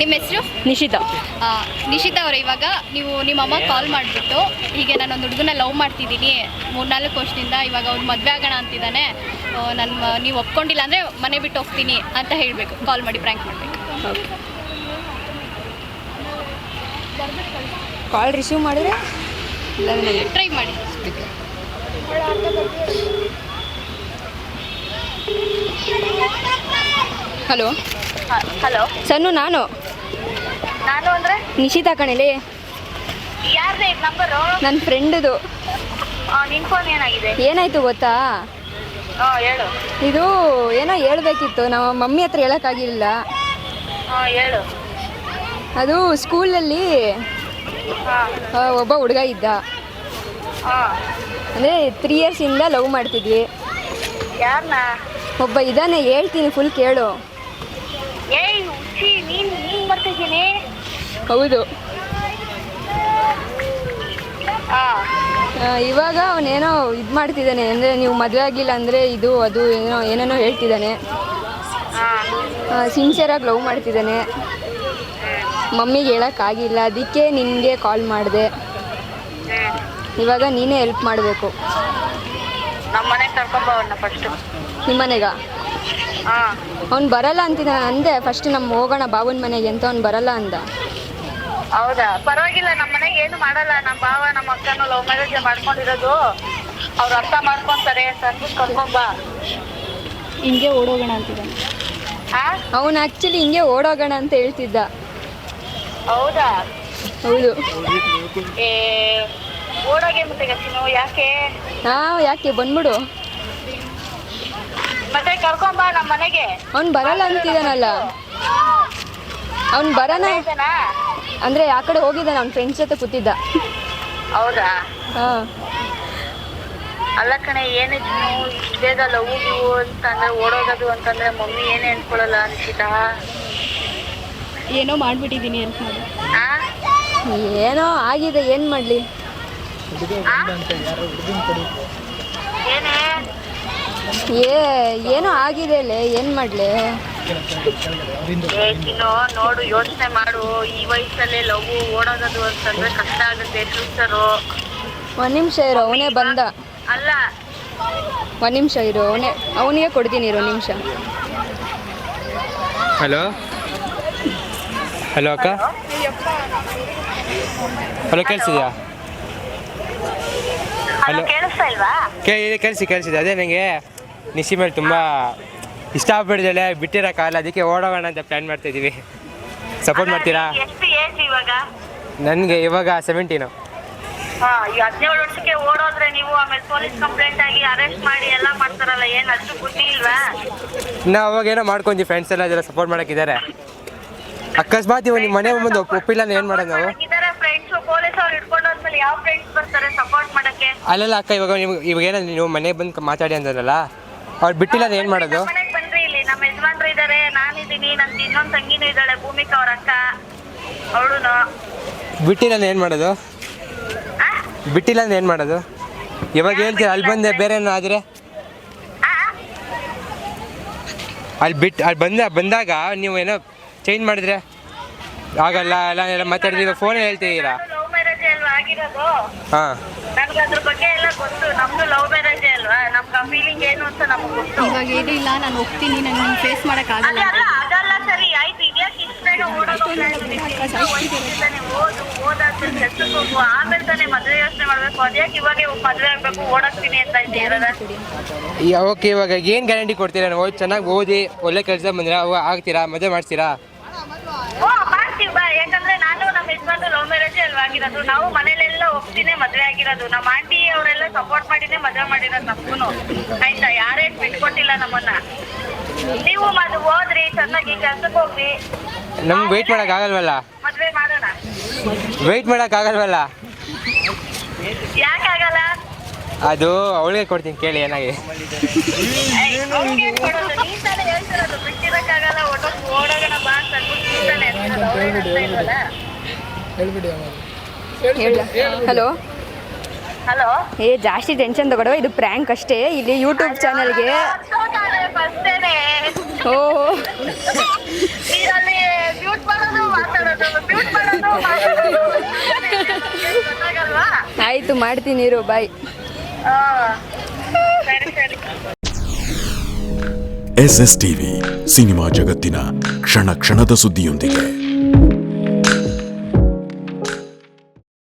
ನಿಮ್ಮ ಹೆಸರು? ನಿಶಿತಾ. ನಿಶಿತಾ ಅವರೇ ಇವಾಗ ನೀವು ನಿಮ್ಮ ಅಮ್ಮ ಕಾಲ್ ಮಾಡಿಬಿಟ್ಟು ಹೀಗೆ ನಾನೊಂದು ಹುಡುಗನ ಲವ್ ಮಾಡ್ತಿದ್ದೀನಿ ಮೂರ್ನಾಲ್ಕು ವರ್ಷದಿಂದ ಇವಾಗ ಅವ್ರು ಮದುವೆ ಆಗೋಣ ಅಂತಿದ್ದಾನೆ ನನ್ನ ನೀವು ಒಪ್ಕೊಂಡಿಲ್ಲ ಅಂದರೆ ಮನೆ ಬಿಟ್ಟು ಹೋಗ್ತೀನಿ ಅಂತ ಹೇಳಬೇಕು. ಕಾಲ್ ಮಾಡಿ ಪ್ರ್ಯಾಂಕ್ ಮಾಡಬೇಕು. ಓಕೆ ಕಾಲ್ ರಿಸೀವ್ ಮಾಡಿದ್ರೆ? ಟ್ರೈ ಮಾಡಿ. ಹಲೋ ಹಲೋ ಸನ್ನು ನಾನು. ನಾನು ಅಂದ್ರೆ? ನಿಶಿತಾ ಕಣಿಲಿ. ಯಾರ್ದು ಇದು ನಂಬರು? ನನ್ನ ಫ್ರೆಂಡದು. ನಿನ್ ಫೋನ್ ಏನಾಗಿದೆ? ಏನಾಯ್ತು ಗೊತ್ತಾ? ಹಾಂ ಹೇಳು. ಇದು ಏನೋ ಹೇಳ್ಬೇಕಿತ್ತು ನಮ್ಮ ಮಮ್ಮಿ ಹತ್ರ ಹೇಳೋಕ್ಕಾಗಿಲ್ಲ ಹಾಂ ಹೇಳು. ಅದು ಸ್ಕೂಲಲ್ಲಿ ಅಲ್ಲಿ ಆ, ಒಬ್ಬ ಹುಡುಗ ಇದ್ದ. ಅಂದ್ರೆ ಅಂದರೆ ತ್ರೀ ಇಯರ್ಸಿಂದ ಲವ್ ಮಾಡ್ತಿದ್ವಿ. ಯಾರನ್ನ ಒಬ್ಬ ಇದ್ದಾನೆ ಹೇಳ್ತೀನಿ ಫುಲ್ ಕೇಳು. ಹೌದು. ಇವಾಗ ಅವನೇನೋ ಇದು ಮಾಡ್ತಿದ್ದಾನೆ ಅಂದರೆ ನೀವು ಮದುವೆ ಆಗಿಲ್ಲ ಅಂದರೆ ಇದು ಅದು ಏನೋ ಏನೇನೋ ಹೇಳ್ತಿದ್ದಾನೆ. ಸಿನ್ಸಿಯರ್ ಸಿನ್ಸಿಯರಾಗಿ ಲವ್ ಮಾಡ್ತಿದ್ದಾನೆ. ಮಮ್ಮಿಗೆ ಹೇಳೋಕ್ಕಾಗಿಲ್ಲ ಅದಕ್ಕೆ ನಿಮಗೆ ಕಾಲ್ ಮಾಡಿದೆ. ಇವಾಗ ನೀನೇ ಹೆಲ್ಪ್ ಮಾಡಬೇಕು. ನಮ್ಮ ಮನೆಗೆ ಅವ್ನು ಬರಲ್ಲ ಅಂತ ಅಂದೆ ಫಸ್ಟ್ ನಮ್ಮ ಹೋಗೋಣ ಬಾವುನ ಮನೆಗೆ ಅಂತ ಅವ್ನು ಬರಲ್ಲ ಅಂದ. ಹೌದಾ? ಪರವಾಗಿಲ್ಲ ನಮ್ಮ ಮನೆಗೆ ಏನು ಮಾಡಲ್ಲ. ನಮ್ಮ ಬಾವ ನಮ್ಮ ಅಕ್ಕನೂ ಲವ್ ಮ್ಯಾರೇಜ್ ಮಾಡ್ಕೊಂಡಿರೋದು. ಅವ್ರು ಅರ್ಥ ಮಾಡ್ಕೊಂತಾರೆ ಅಂತ ಅಂದ್ಬಿಟ್ಟು ಬಾ. ಹಿಂಗೆ ಓಡೋಗೋಣ ಅಂತಿದ್ದ. ಹಾಂ ಅವನು ಆಕ್ಚುಲಿ ಹಿಂಗೆ ಓಡೋಗೋಣ ಅಂತ ಹೇಳ್ತಿದ್ದ. ಹೌದಾ? ಹೌದು. ಏ ಓಡೋಗೆ ಮತ್ತೆ ಯಾಕೆ? ಹಾ ಯಾಕೆ? ಬಂದ್ಬಿಡು. ಮತ್ತೆ ಕರ್ಕೊಂಬಾ ನಮ್ಮ ಮನೆಗೆ. ಅವ್ನು ಬರಲ್ಲ ಅಂತಿದ್ದಾನಲ್ಲ. ಅವ್ನು ಬರನ ಅಂದ್ರೆ ಅಂದರೆ ಆ ಕಡೆ ಹೋಗಿದ್ದಾನೆ ಅವ್ನ ಫ್ರೆಂಡ್ಸ್ ಜೊತೆ ಕೂತಿದ್ದ. ಹೌದಾ? ಹಾಂ. ಅಲ್ಲ ಕಣೆ ಏನಿದ್ರು ಇಷ್ಟು ಬೇಗ ಲವ್ ಗಿವು ಅಂತಂದ್ರೆ ಓಡೋಗೋದು ಅಂತಂದ್ರೆ ಮಮ್ಮಿ ಏನೇ ಅನ್ಕೊಳ್ಳಲ್ಲ ಅನ್ಸಿತಾ ಏನೋ ಮಾಡ್ಬಿಟ್ಟಿದ್ದೀನಿ ಅಂತ? ಏನೋ ಆಗಿದೆ ಏನ್ ಮಾಡ್ಲಿ? ಏನೇ? ಏ ಏನೋ ಆಗಿದೆ ಲೇ ಏನು ಮಾಡಲಿ? ನೋಡು ಯೋಚನೆ ಮಾಡು. ಈ ವಯಸ್ಸಲ್ಲೇ ಲವ್ ಓಡೋಗೋದು ಅಂತಂದ್ರೆ ಕಷ್ಟ ಆಗುತ್ತೆ ಫ್ಯೂಚರು ಒಂದು ನಿಮಿಷ ಇರು ಅವನೇ ಬಂದ. ಅಲ್ಲ. ಒಂದು ನಿಮಿಷ ಇರು ಅವನೇ ಅವನಿಗೆ ಕೊಡ್ತೀನಿ ಇರೋ ನಿಮಿಷ. ಹಲೋ? ಹಲೋ ಅಕ್ಕ? ಹಲೋ ಕೇಳಿಸಿದ್ಯಾ ಹಲೋ. ಕೇಳಿಸ್ತಾ ಇಲ್ವಾ? ಕೇಳಿ ಕೇಳಿಸಿ ಕೇಳಿಸಿದೆ ಅದೇ ನನಗೆ ನಿಶಿ ಮೇಲೆ ತುಂಬ ಇಷ್ಟ ಆಗಿಬಿಟ್ಟಿದೆ ಬಿಟ್ಟಿರೋ ಕಾಲ ಅದಕ್ಕೆ ಓಡೋಣ ಅಂತ ಪ್ಲ್ಯಾನ್ ಮಾಡ್ತಾಯಿದ್ದೀವಿ ಸಪೋರ್ಟ್ ಮಾಡ್ತೀರಾ? ಎಷ್ಟು ಏಜ್ ಇವಾಗ? ನನಗೆ ಇವಾಗ ಸೆವೆಂಟೀನು ಹಾ ಈ ಹದಿನೇಳು ವರ್ಷಕ್ಕೆ ಓಡೋದ್ರೆ ನೀವು ಆಮೇಲೆ ಪೊಲೀಸ್ ಕಂಪ್ಲೇಂಟ್ ಆಗಿ ಅರೆಸ್ಟ್ ಮಾಡಿ ಎಲ್ಲ ಮಾಡ್ತಾರಲ್ಲ ಏನ್ ಅಷ್ಟು ಬುದ್ಧಿ ಇಲ್ವಾ? ನಾವು ಅವಾಗ ಏನೋ ಮಾಡ್ಕೊಂತೀವಿ ಫ್ರೆಂಡ್ಸ್ ಎಲ್ಲ ಅದೆಲ್ಲ ಸಪೋರ್ಟ್ ಮಾಡೋಕ್ಕಿದ್ದಾರೆ. ಅಕಸ್ಮಾತ್ ಇವಾಗ ನಿಮ್ಮ ಮನೆ ಮುಂದೆ ಒಪ್- ಒಪ್ಪಿಲ್ಲ ಅಂದ್ರೆ ಏನು ಮಾಡೋದು ನಾವು? ಇದಾರೆ ಫ್ರೆಂಡ್ಸ್ ಪೊಲೀಸ್ ಅವ್ರು ಹಿಡ್ಕೊಂಡು ಹೋದ್ಮೇಲೆ ಯಾವ ಫ್ರೆಂಡ್ಸ್ ಬರ್ತಾರೆ ಸಪೋರ್ಟ್ ಮಾಡಕ್ಕೆ? ಅಲ್ಲೆಲ್ಲ ಅಕ್ಕ ಇವಾಗ ನೀವು ಇವಾಗ ಏನಂದ್ರೆ ನೀವು ಮನೆಗೆ ಬಂದು ಮಾತಾಡಿ ಅಂದ್ರಲ್ಲ? ಅವ್ರು ಬಿಟ್ಟಿಲ್ಲ ಅಂದ್ರೆ ಏನು ಮಾಡೋದು? ಮನೆಗ್ ಬನ್ರಿ ಇಲ್ಲಿ ನಮ್ಮ ಯಜಮಾನ್ರು ಇದಾರೆ ನಾನಿದ್ದೀನಿ ನನ್ಗೆ ಇನ್ನೊಂದ್ ತಂಗಿನೂ ಇದ್ದಾಳೆ ಭೂಮಿಕಾ ಅವ್ರ ಅಕ್ಕ ಅವಳುನು. ಬಿಟ್ಟಿಲ್ಲ ಅಂದ್ರೆ ಏನು ಮಾಡೋದು? ಬಿಟ್ಟಿಲ್ಲ ಅಂದ್ರೆ ಏನು ಮಾಡೋದು? ಇವಾಗ ಹೇಳ್ತೀರ ಅಲ್ಲಿ ಬಂದೆ ಬೇರೆ ಏನೋ ಆದರೆ? ಅಲ್ಲಿ ಬಿಟ್ಟು ಅಲ್ಲಿ ಬಂದ ಬಂದಾಗ ನೀವು ಏನೋ ಚೇಂಜ್ ಮಾಡಿದ್ರೆ? ಆಗಲ್ಲ ಎಲ್ಲ ಎಲ್ಲ ಮಾತಾಡಿದ್ರೆ ಇವಾಗ ಫೋನೇ ಹೇಳ್ತಿದ್ದೀರಾ? ಆಗಿರೋದು. ಹಾಂ. ನನ್ಗೆ ಅದ್ರ ಬಗ್ಗೆ ಎಲ್ಲ ಗೊತ್ತು. ನಮ್ದು ಲವ್ ಮ್ಯಾರೇಜ್ ಅಲ್ವಾ? ನಮ್ಗೆ ಆ ಫೀಲಿಂಗ್ ಏನು ಅಂತ ನಮ್ಗೆ ಗೊತ್ತು. ಇವಾಗ ಏನೂ ಇಲ್ಲ ನಾನು ಹೋಗ್ತೀನಿ ನಂಗೆ ನೀನು ಫೇಸ್ ಮಾಡೋಕ್ಕಾಗಲ್ಲ ಅಲ್ಲ ಅದಲ್ಲ ಸರಿ ಆಯ್ತು. ಇದ್ಯಾಕೆ ಇಷ್ಟು ಓಡೋದು ಓದು ಓದಾದ್ಮೇಲೆ ಕೆಲ್ಸಕ್ಕೆ ಹೋಗು. ಆಮೇಲೆ ತಾನೇ ಮದುವೆ ಯೋಚನೆ ಮಾಡ್ಬೇಕು. ಅದ್ಯಾಕೆ ಇವಾಗ ಮದುವೆ ಆಗ್ಬೇಕು ಓಡಾಕ್ತೀನಿ ಅಂತ ಇದ್ದೀರ ಓಕೆ ಇವಾಗ ಏನು ಗ್ಯಾರಂಟಿ ಕೊಡ್ತೀರಾ? ನಾವು ಚೆನ್ನಾಗಿ ಓದಿ ಒಳ್ಳೆ ಕೆಲಸ ಬಂದಿರಾ ಅವಾಗ ಆಗ್ತೀರಾ ಮದುವೆ ಮಾಡ್ತೀರಾ ಓ ಮಾಡ್ತೀವಿ ಬಾ ಯಾಕಂದ್ರೆ ನಾನು ನಮ್ಮ ಯಜಮಾನ್ರು ಲವ್ ಮ್ಯಾರೇಜ್ ಅಲ್ವಾ ಆಗಿರೋದು? ನಾವು ಮನೇಲೆಲ್ಲ ಒಪ್ತಿನೇ ಮದ್ವೆ ಆಗಿರೋದು. ನಮ್ಮ ಆಂಟಿ ಅವರೆಲ್ಲ ಸಪೋರ್ಟ್ ಮಾಡಿನೇ ಮದ್ವೆ ಮಾಡಿರೋದು ನಮ್ಗೂನು ಆಯ್ತಾ? ಯಾರೇನ್ ಬಿಟ್ಕೊಟ್ಟಿಲ್ಲ ನಮ್ಮನ್ನ. ನೀವು ಮದ್ ಓದ್ರಿ ಚೆನ್ನಾಗಿ ಕೆಲ್ಸಕ್ಕೆ ಹೋಗ್ರಿ. ನಮ್ಗೆ ವೆಯ್ಟ್ ಆಗಲ್ವಲ್ಲ? ಮದ್ವೆ ಮಾಡೋಣ. ವೆಯ್ಟ್ ಮಾಡೋಕ್ಕಾಗಲ್ವಲ್ಲ ಯಾಕಾಗಲ್ಲ ಅದು ಅವಳಿಗೆ ಕೊಡ್ತೀನಿ ಕೇಳಿ ಏನಾಗಿ ಹೇಳ್ತಿರೋದು ಬಿಟ್ಟಿರಕ್ಕಾಗಲ್ಲ ಒಟ್ಟೊಟ್ಟು ಓಡೋಗೋಣ ಬಾ ಅಂತ ಅಂದ್ಬಿಟ್ಟು ನೀನ್ ತಾನೇ ಹೇಳ್ತಿರೋದು, ಅವ್ರೇನ್ ಹೇಳ್ತಾ ಇಲ್ವಲ್ಲ? ಹೇಳ್ಬಿಡಿ ಹಲೋ. ಹಲೋ. ಏ ಜಾಸ್ತಿ ಟೆನ್ಷನ್ ತಗೊಡವ ಇದು ಪ್ರ್ಯಾಂಕ್ ಅಷ್ಟೇ. ಇಲ್ಲಿ ಯೂಟ್ಯೂಬ್ ಚಾನಲ್ಗೆ ಓ ಆಯ್ತು ಮಾಡ್ತೀನಿ ಇರು bye S S TV cinema ಜಗತ್ತಿನ ಕ್ಷಣ ಕ್ಷಣದ ಸುದ್ದಿಯೊಂದಿಗೆ.